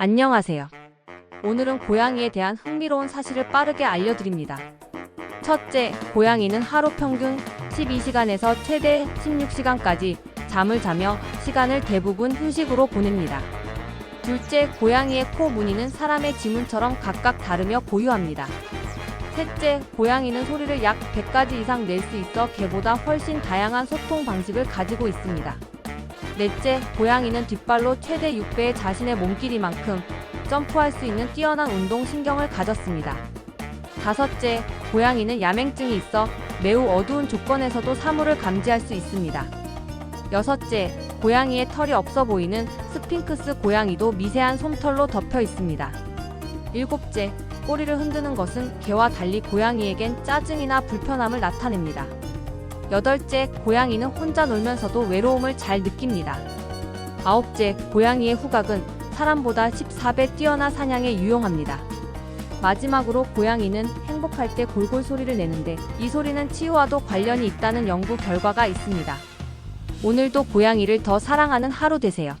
안녕하세요. 오늘은 고양이에 대한 흥미로운 사실을 빠르게 알려드립니다. 첫째, 고양이는 하루 평균 12시간에서 최대 16시간까지 잠을 자며 시간을 대부분 휴식으로 보냅니다. 둘째, 고양이의 코 무늬는 사람의 지문처럼 각각 다르며 고유합니다. 셋째, 고양이는 소리를 약 100가지 이상 낼 수 있어 개보다 훨씬 다양한 소통 방식을 가지고 있습니다. 넷째, 고양이는 뒷발로 최대 6배의 자신의 몸길이만큼 점프할 수 있는 뛰어난 운동 신경을 가졌습니다. 다섯째, 고양이는 야맹증이 있어 매우 어두운 조건에서도 사물을 감지할 수 있습니다. 여섯째, 고양이의 털이 없어 보이는 스핑크스 고양이도 미세한 솜털로 덮여 있습니다. 일곱째, 꼬리를 흔드는 것은 개와 달리 고양이에겐 짜증이나 불편함을 나타냅니다. 여덟째, 고양이는 혼자 놀면서도 외로움을 잘 느낍니다. 아홉째, 고양이의 후각은 사람보다 14배 뛰어나 사냥에 유용합니다. 마지막으로 고양이는 행복할 때 골골 소리를 내는데 이 소리는 치유와도 관련이 있다는 연구 결과가 있습니다. 오늘도 고양이를 더 사랑하는 하루 되세요.